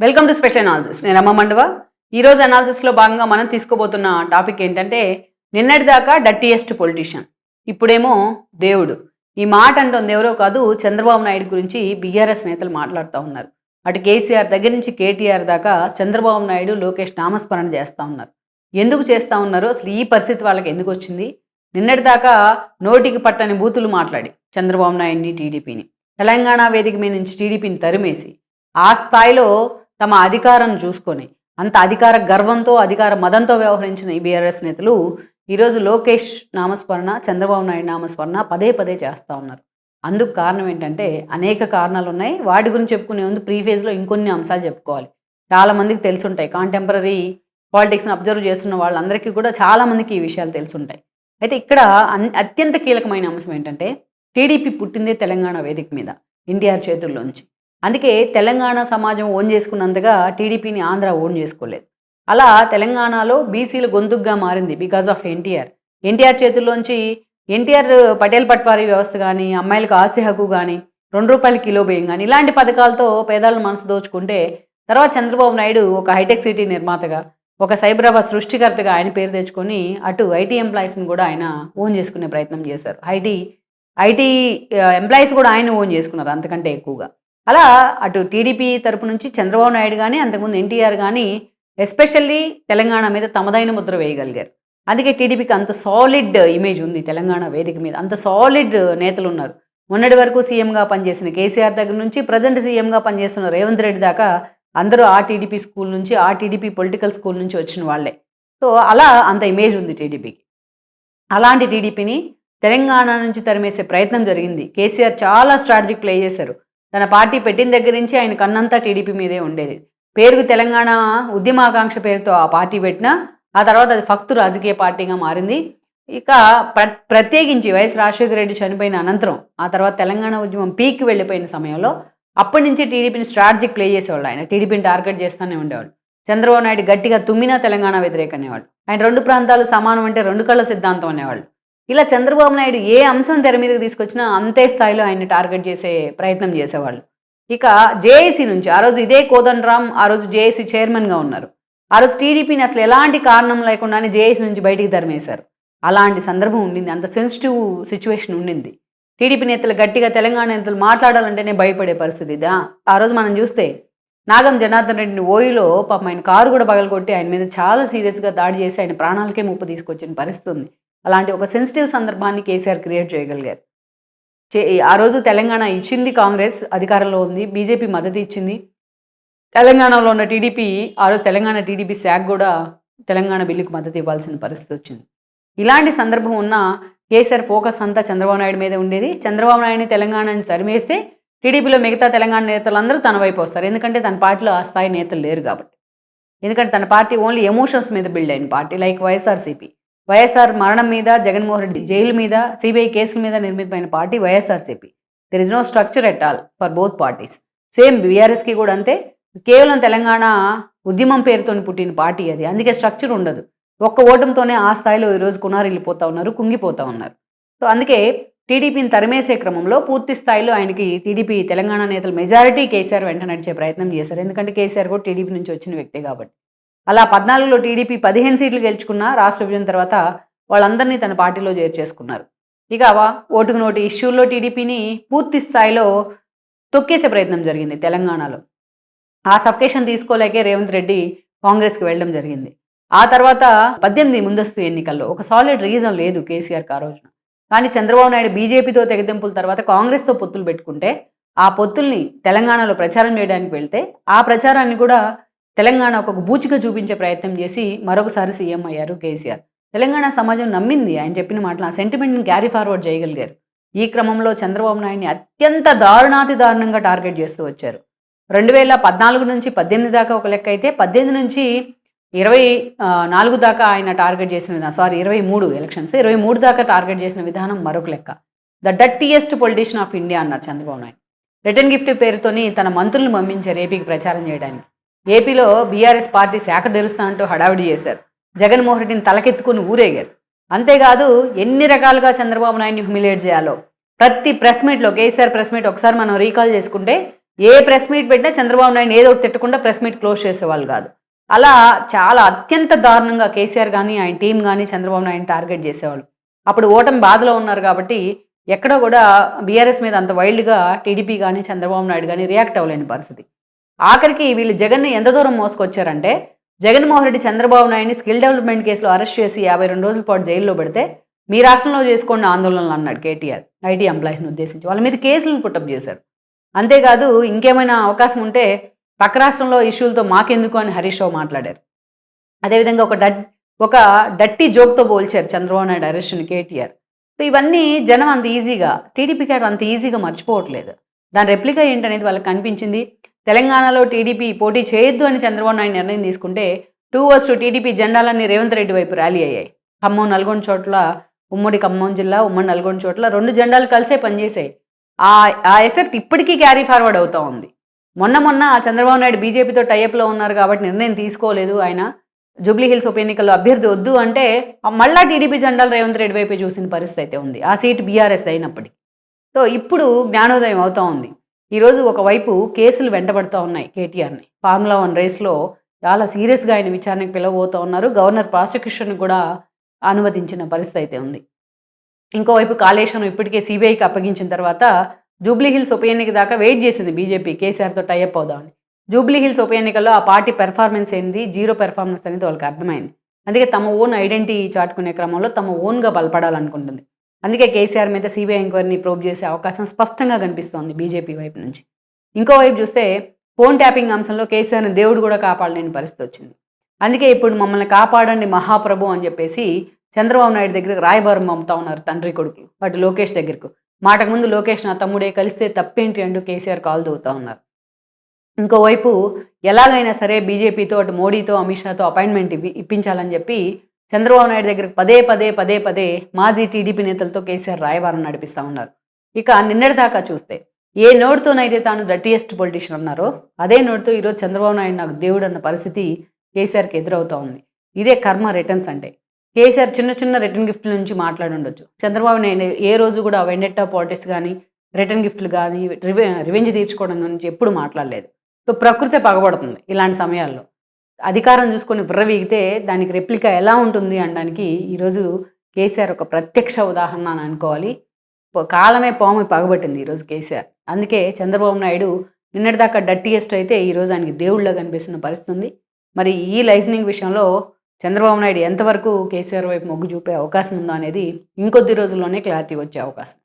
Welcome to special analysis నేను రమ్మ మండవ. ఈరోజు అనాలిసిస్లో భాగంగా మనం తీసుకోబోతున్న టాపిక్ ఏంటంటే నిన్నటిదాకా డట్టియెస్ట్ పొలిటీషియన్ ఇప్పుడేమో దేవుడు. ఈ మాట అంటుంది ఎవరో కాదు చంద్రబాబు నాయుడు గురించి బీఆర్ఎస్ నేతలు మాట్లాడుతూ ఉన్నారు. అటు కేసీఆర్ దగ్గర నుంచి కేటీఆర్ దాకా చంద్రబాబు నాయుడు లోకేష్ నామస్మరణ చేస్తూ ఉన్నారు. ఎందుకు చేస్తూ ఉన్నారు అసలు ఈ పరిస్థితి వాళ్ళకి ఎందుకు వచ్చింది? నిన్నటిదాకా నోటికి పట్టని బూతులు మాట్లాడి చంద్రబాబు నాయుడిని టీడీపీని. తెలంగాణ వేదిక మీద నుంచి టీడీపీని తరిమేసి ఆ స్థాయిలో తమ అధికారం చూసుకొని అంత అధికార గర్వంతో అధికార మదంతో వ్యవహరించిన ఈ బీఆర్ఎస్ నేతలు ఈరోజు లోకేష్ నామస్మరణ చంద్రబాబు నాయుడు నామస్మరణ పదే పదే చేస్తూ ఉన్నారు. అందుకు కారణం ఏంటంటే అనేక కారణాలు ఉన్నాయి. వాటి గురించి చెప్పుకునే ముందు ప్రీ ఫేజ్లో ఇంకొన్ని అంశాలు చెప్పుకోవాలి. చాలా మందికి తెలుసుంటాయి. కాంటెంపరీ పాలిటిక్స్ని అబ్జర్వ్ చేస్తున్న వాళ్ళందరికీ కూడా చాలామందికి ఈ విషయాలు తెలుసుంటాయి. అయితే ఇక్కడ అన్- అత్యంత కీలకమైన అంశం ఏంటంటే టీడీపీ పుట్టిందే తెలంగాణ వేదిక మీద ఎన్టీఆర్ చేతుల్లోంచి. అందుకే తెలంగాణ సమాజం ఓన్ చేసుకున్నంతగా టీడీపీని ఆంధ్ర ఓన్ చేసుకోలేదు. అలా తెలంగాణలో బీసీలు గొంతుగ్గా మారింది బికాజ్ ఆఫ్ ఎన్టీఆర్. ఎన్టీఆర్ చేతుల్లోంచి ఎన్టీఆర్ పటేల్ పట్వారీ వ్యవస్థ కానీ అమ్మాయిలకు ఆస్తి హక్కు కానీ రెండు రూపాయల కిలో బియ్యం కానీ ఇలాంటి పథకాలతో పేదలను మనసు దోచుకుంటే తర్వాత చంద్రబాబు నాయుడు ఒక హైటెక్ సిటీ నిర్మాతగా ఒక సైబరాబాద్ సృష్టికర్తగా ఆయన పేరు తెచ్చుకొని అటు ఐటీ ఎంప్లాయీస్ని కూడా ఆయన ఓన్ చేసుకునే ప్రయత్నం చేశారు. ఐటీ ఐటీ ఎంప్లాయీస్ కూడా ఆయన ఓన్ చేసుకున్నారు అంతకంటే ఎక్కువగా. అలా అటు టీడీపీ తరపు నుంచి చంద్రబాబు నాయుడు కానీ అంతకుముందు ఎన్టీఆర్ కానీ ఎస్పెషల్లీ తెలంగాణ మీద తమదైన ముద్ర వేయగలిగారు. అందుకే టీడీపీకి అంత సాలిడ్ ఇమేజ్ ఉంది తెలంగాణ వేదిక మీద. అంత సాలిడ్ నేతలు ఉన్నారు. మొన్నటి వరకు సీఎంగా పనిచేసిన కేసీఆర్ దగ్గర నుంచి ప్రజెంట్ సీఎంగా పనిచేస్తున్న రేవంత్ రెడ్డి దాకా అందరూ ఆ టీడీపీ స్కూల్ నుంచి ఆ టీడీపీ పొలిటికల్ స్కూల్ నుంచి వచ్చిన వాళ్ళే. సో అలా అంత ఇమేజ్ ఉంది టీడీపీకి. అలాంటి టీడీపీని తెలంగాణ నుంచి తరిమేసే ప్రయత్నం జరిగింది. కేసీఆర్ చాలా స్ట్రాటజిక్ ప్లే చేశారు. తన పార్టీ పెట్టిన దగ్గర నుంచి ఆయన కన్నంతా టీడీపీ మీదే ఉండేది. పేరుకు తెలంగాణ ఉద్యమాకాంక్ష పేరుతో ఆ పార్టీ పెట్టినా ఆ తర్వాత అది ఫక్తు రాజకీయ పార్టీగా మారింది. ఇక ప్ర ప్రత్యేకించి వైఎస్ రాజశేఖర రెడ్డి చనిపోయిన అనంతరం ఆ తర్వాత తెలంగాణ ఉద్యమం పీక్ వెళ్ళిపోయిన సమయంలో అప్పటి నుంచి టీడీపీని స్ట్రాటజిక్ ప్లే చేసేవాళ్ళు ఆయన. టీడీపీని టార్గెట్ చేస్తూనే ఉండేవాళ్ళు. చంద్రబాబు నాయుడు గట్టిగా తుమ్మినా తెలంగాణ వ్యతిరేక అనేవాళ్ళు ఆయన రెండు ప్రాంతాలు సమానం అంటే రెండు కళ్ళ సిద్ధాంతం అనేవాళ్ళు. ఇలా చంద్రబాబు నాయుడు ఏ అంశం తెర మీదకి తీసుకొచ్చినా అంతే స్థాయిలో ఆయన్ని టార్గెట్ చేసే ప్రయత్నం చేసేవాళ్ళు. ఇక జేఏసీ నుంచి ఆ రోజు ఇదే కోదండరామ్ ఆ రోజు జేఏసీ చైర్మన్గా ఉన్నారు. ఆ రోజు టీడీపీని అసలు ఎలాంటి కారణం లేకుండానే జేఏసీ నుంచి బయటికి తరిమేశారు. అలాంటి సందర్భం ఉండింది అంత సెన్సిటివ్ సిచ్యువేషన్ ఉండింది. టీడీపీ నేతలు గట్టిగా తెలంగాణ నేతలు మాట్లాడాలంటేనే భయపడే పరిస్థితి ఆ- ఆ రోజు మనం చూస్తే నాగం జనార్దన్ రెడ్డిని ఓయిలో పాపం ఆయన కారు కూడా పగలగొట్టి ఆయన మీద చాలా సీరియస్గా దాడి చేసి ఆయన ప్రాణాలకే ముప్పు తీసుకొచ్చిన పరిస్థితి ఉంది. అలాంటి ఒక సెన్సిటివ్ సందర్భాన్ని కేసీఆర్ క్రియేట్ చేయగలిగారు. చే ఆ రోజు తెలంగాణ ఇచ్చింది కాంగ్రెస్ అధికారంలో ఉంది బీజేపీ మద్దతు ఇచ్చింది. తెలంగాణలో ఉన్న టీడీపీ ఆ రోజు తెలంగాణ టీడీపీ శాఖ కూడా తెలంగాణ బిల్లుకు మద్దతు ఇవ్వాల్సిన పరిస్థితి వచ్చింది. ఇలాంటి సందర్భం ఉన్న కేసీఆర్ ఫోకస్ అంతా చంద్రబాబు నాయుడు మీద ఉండేది. చంద్రబాబు నాయుడిని తెలంగాణని తరిమేస్తే టీడీపీలో మిగతా తెలంగాణ నేతలందరూ తన వైపు వస్తారు. ఎందుకంటే తన పార్టీలో ఆ స్థాయి నేతలు లేరు కాబట్టి. ఎందుకంటే తన పార్టీ ఓన్లీ ఎమోషన్స్ మీద బిల్డ్ అయిన పార్టీ లైక్ వైఎస్ఆర్సీపీ. వైఎస్ఆర్ మరణం మీద జగన్మోహన్ రెడ్డి జైలు మీద సిబిఐ కేసుల మీద నిర్మితమైన party YSRCP. There is no structure at all for both parties same బీఆర్ఎస్కి కూడా అంతే. కేవలం తెలంగాణ ఉద్యమం పేరుతో పుట్టిన పార్టీ అది. అందుకే స్ట్రక్చర్ ఉండదు. ఒక్క ఓటంతోనే ఆ స్థాయిలో ఈరోజు కునారిల్లిపోతా ఉన్నారు కుంగిపోతా ఉన్నారు. సో అందుకే టీడీపీని తరిమేసే క్రమంలో పూర్తి స్థాయిలో ఆయనకి టీడీపీ తెలంగాణ నేతలు మెజారిటీ కేసీఆర్ వెంట నడిచే ప్రయత్నం చేశారు. ఎందుకంటే కేసీఆర్ కూడా టీడీపీ నుంచి వచ్చిన వ్యక్తే కాబట్టి. అలా పద్నాలుగులో టీడీపీ పదిహేను సీట్లు గెలుచుకున్న రాష్ట్ర విభజన తర్వాత వాళ్ళందరినీ తన పార్టీలో చేర్చేసుకున్నారు. ఇక వా- ఓటుకు నోటు ఇష్యూల్లో టీడీపీని పూర్తి స్థాయిలో తొక్కేసే ప్రయత్నం జరిగింది తెలంగాణలో. ఆ సఫికేషన్ తీసుకోలేకే రేవంత్ రెడ్డి కాంగ్రెస్కి వెళ్ళడం జరిగింది. ఆ తర్వాత పద్దెనిమిది ముందస్తు ఎన్నికల్లో ఒక సాలిడ్ రీజన్ లేదు కేసీఆర్కి ఆ రోజున. కానీ చంద్రబాబు నాయుడు బీజేపీతో తెగదెంపుల తర్వాత కాంగ్రెస్తో పొత్తులు పెట్టుకుంటే ఆ పొత్తుల్ని తెలంగాణలో ప్రచారం చేయడానికి వెళ్తే ఆ ప్రచారాన్ని కూడా తెలంగాణ ఒక బూచిగా చూపించే ప్రయత్నం చేసి మరొకసారి సీఎం అయ్యారు కేసీఆర్. తెలంగాణ సమాజం నమ్మింది ఆయన చెప్పిన మాటలు ఆ సెంటిమెంట్ని క్యారీ ఫార్వర్డ్ చేయగలిగారు. ఈ క్రమంలో చంద్రబాబు నాయుడిని అత్యంత దారుణాతి దారుణంగా టార్గెట్ చేస్తూ వచ్చారు. రెండు వేల పద్నాలుగు నుంచి పద్దెనిమిది దాకా ఒక లెక్క అయితే పద్దెనిమిది నుంచి ఇరవై నాలుగు దాకా ఆయన టార్గెట్ చేసిన విధానం సారీ ఇరవై మూడు ఎలక్షన్స్ ఇరవై మూడు దాకా టార్గెట్ చేసిన విధానం మరొక లెక్క. The dirtiest politician of India అన్నారు చంద్రబాబు నాయుడు. రిటర్న్ గిఫ్ట్ పేరుతోని తన మంత్రులను పంపించారు ఏపీకి ప్రచారం చేయడానికి. ఏపీలో బీఆర్ఎస్ పార్టీ శాఖ తెరుస్తానంటూ హడావిడి చేశారు. జగన్మోహన్ రెడ్డిని తలకెత్తుకుని ఊరేగారు. అంతేకాదు ఎన్ని రకాలుగా చంద్రబాబు నాయుడిని హ్యూమిలేట్ చేయాలో? ప్రతి ప్రెస్ మీట్లో కేసీఆర్ ప్రెస్ మీట్ ఒకసారి మనం రీకాల్ చేసుకుంటే ఏ ప్రెస్ మీట్ పెట్టినా చంద్రబాబు నాయుడు ఏదో ఒకటి తిట్టకుండా ప్రెస్ మీట్ క్లోజ్ చేసేవాళ్ళు కాదు. అలా చాలా అత్యంత దారుణంగా కేసీఆర్ కానీ ఆయన టీం కానీ చంద్రబాబు నాయుడు టార్గెట్ చేసేవాళ్ళు. అప్పుడు ఓటమి బాధలో ఉన్నారు కాబట్టి ఎక్కడో కూడా బీఆర్ఎస్ మీద అంత వైల్డ్గా టీడీపీ కానీ చంద్రబాబు నాయుడు కానీ రియాక్ట్ అవ్వలేని పరిస్థితి. ఆఖరికి వీళ్ళు జగన్ని ఎంత దూరం మోసుకొచ్చారంటే జగన్మోహన్ రెడ్డి చంద్రబాబు నాయుడిని స్కిల్ డెవలప్మెంట్ కేసులో అరెస్ట్ చేసి యాభై రెండు రోజుల పాటు జైల్లో పెడితే మీ రాష్ట్రంలో చేసుకోండి ఆందోళనలు అన్నాడు కేటీఆర్ ఐటీ ఎంప్లాయీస్ని ఉద్దేశించి. వాళ్ళ మీద కేసులను పుట్టప్ చేశారు. అంతేకాదు ఇంకేమైనా అవకాశం ఉంటే పక్క రాష్ట్రంలో ఇష్యూలతో మాకెందుకు అని హరీష్ రావు మాట్లాడారు. అదేవిధంగా ఒక డట్ ఒక డట్టి జోక్తో పోల్చారు చంద్రబాబు నాయుడు అరెస్ట్ని కేటీఆర్. సో ఇవన్నీ జనం అంత ఈజీగా టీడీపీ క్యాడర్ అంత ఈజీగా మర్చిపోవట్లేదు. దాని రెప్లికా ఏంటనేది వాళ్ళకి కనిపించింది. తెలంగాణలో టీడీపీ పోటీ చేయొద్దు అని చంద్రబాబు నాయుడు నిర్ణయం తీసుకుంటే టూ వర్స్ టీడీపీ జెండాలన్నీ రేవంత్ రెడ్డి వైపు ర్యాలీ అయ్యాయి. ఖమ్మం నల్గొండ చోట్ల ఉమ్మడి ఖమ్మం జిల్లా ఉమ్మడి నల్గొండ చోట్ల రెండు జెండాలు కలిసే పనిచేసాయి ఆ ఆ ఎఫెక్ట్ ఇప్పటికీ క్యారీ ఫార్వర్డ్ అవుతూ ఉంది. మొన్న మొన్న చంద్రబాబు నాయుడు బీజేపీతో టైఅప్లో ఉన్నారు కాబట్టి నిర్ణయం తీసుకోలేదు ఆయన. జూబ్లీ హిల్స్ ఉప ఎన్నికల్లో అభ్యర్థి వద్దు అంటే మళ్ళా టీడీపీ జెండాలు రేవంత్ రెడ్డి వైపే చూసిన పరిస్థితి అయితే ఉంది. ఆ సీట్ బీఆర్ఎస్ అయినప్పటికీ. సో ఇప్పుడు జ్ఞానోదయం అవుతా ఉంది. ఈరోజు ఒకవైపు కేసులు వెంటబడుతూ ఉన్నాయి కేటీఆర్ని. ఫార్ములా వన్ రేస్లో చాలా సీరియస్గా ఆయన విచారణకు పిలవబోతూ ఉన్నారు. గవర్నర్ ప్రాసిక్యూషన్ కూడా అనుమతించిన పరిస్థితి అయితే ఉంది. ఇంకోవైపు కాళేశ్వరం ఇప్పటికే సిబిఐకి అప్పగించిన తర్వాత జూబ్లీ హిల్స్ ఉప ఎన్నిక దాకా వెయిట్ చేసింది బీజేపీ కేసీఆర్తో టైఅప్ అవుదామని. జూబ్లీ హిల్స్ ఉప ఎన్నికల్లో ఆ పార్టీ పెర్ఫార్మెన్స్ ఏంది? జీరో పెర్ఫార్మెన్స్ అనేది వాళ్ళకి అర్థమైంది. అందుకే తమ ఓన్ ఐడెంటిటీ చాటుకునే క్రమంలో తమ ఓన్గా బలపడాలనుకుంటుంది. అందుకే కేసీఆర్ మీద సిబిఐ ఎంక్వైరీని ప్రోబ్ చేసే అవకాశం స్పష్టంగా కనిపిస్తోంది బీజేపీ వైపు నుంచి. ఇంకోవైపు చూస్తే ఫోన్ ట్యాపింగ్ అంశంలో కేసీఆర్ని దేవుడు కూడా కాపాడలేని పరిస్థితి వచ్చింది. అందుకే ఇప్పుడు మమ్మల్ని కాపాడండి మహాప్రభు అని చెప్పేసి చంద్రబాబు నాయుడు దగ్గరకు రాయబారం పంపుతా ఉన్నారు తండ్రి కొడుకులు అటు లోకేష్ దగ్గరకు. మాటకు ముందు లోకేష్ నా తమ్ముడే కలిస్తే తప్పేంటి అంటూ కేసీఆర్ కాల్ దూవుతా ఉన్నారు. ఇంకోవైపు ఎలాగైనా సరే బీజేపీతో అటు మోడీతో అమిత్ షాతో అపాయింట్మెంట్ ఇప్పించాలని చెప్పి చంద్రబాబు నాయుడు దగ్గరకు పదే పదే పదే పదే మాజీ టీడీపీ నేతలతో కేసీఆర్ రాయబారం నడిపిస్తూ ఉన్నారు. ఇక నిన్నటిదాకా చూస్తే ఏ నోటుతోనైతే తాను డట్టియెస్ట్ పొలిటీషియన్ అన్నారో అదే నోటుతో ఈరోజు చంద్రబాబు నాయుడు నాకు దేవుడు అన్న పరిస్థితి కేసీఆర్కి ఎదురవుతూ ఉంది. ఇదే కర్మ రిటర్న్స్ అంటే. కేసీఆర్ చిన్న చిన్న రిటర్న్ గిఫ్ట్ల నుంచి మాట్లాడి ఉండొచ్చు. చంద్రబాబు నాయుడు ఏ రోజు కూడా వెండెట్టా పాలిటిక్స్ కానీ రిటర్న్ గిఫ్ట్లు కానీ రివె రివెంజ్ తీర్చుకోవడం గురించి ఎప్పుడు మాట్లాడలేదు. సో ప్రకృతి పగబడుతుంది ఇలాంటి సమయాల్లో. అధికారం చూసుకొని విర్రవీగితే దానికి రెప్లికా ఎలా ఉంటుంది అనడానికి ఈరోజు కేసీఆర్ ఒక ప్రత్యక్ష ఉదాహరణ అని అనుకోవాలి. కాలమే పాము పగబట్టింది ఈరోజు కేసీఆర్. అందుకే చంద్రబాబు నాయుడు నిన్నటిదాకా డట్టియెస్ట్ అయితే ఈరోజు ఆయనకి దేవుళ్ళ కనిపిస్తున్న పరిస్థితి ఉంది. మరి ఈ లైసనింగ్ విషయంలో చంద్రబాబు నాయుడు ఎంతవరకు కేసీఆర్ వైపు మొగ్గు చూపే అవకాశం ఉందో అనేది ఇంకొద్ది రోజుల్లోనే క్లారిటీ వచ్చే అవకాశం.